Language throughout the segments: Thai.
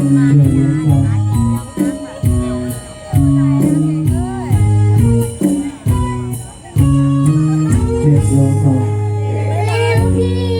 เรียกโลกา Thank you.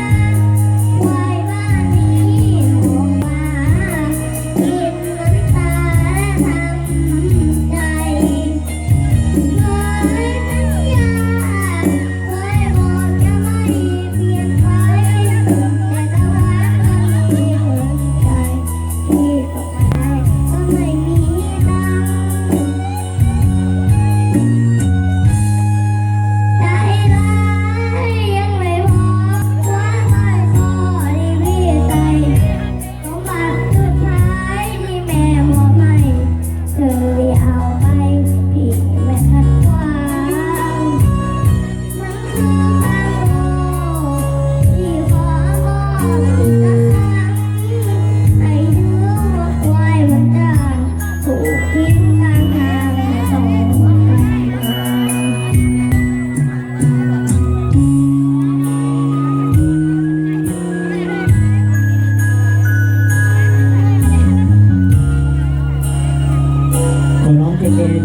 เต้น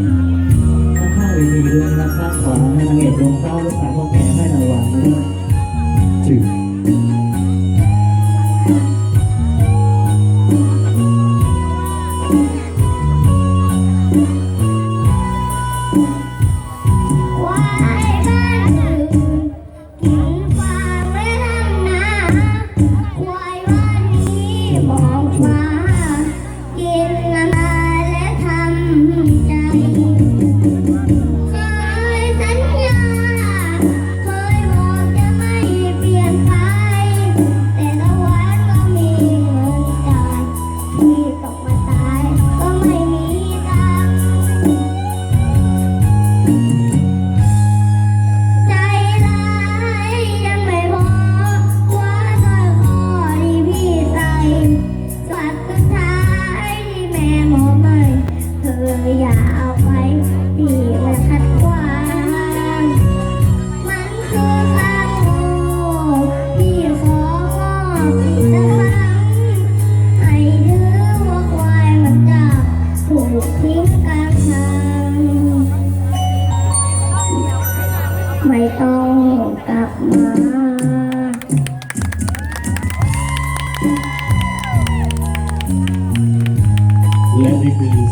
ข้างๆเวทีด้วยนะครับขอนางเอกลงเต้าลูกสาวพ่อแก่ให้ระวังด้วยจึง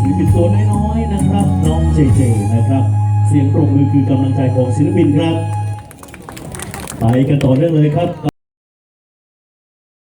ศิลปินตัวน้อยๆนะครับ น้องเจเจนะครับ เสียงปรบมือคือกำลังใจของศิลปินครับ ไปกันต่อเรื่องเลยครับ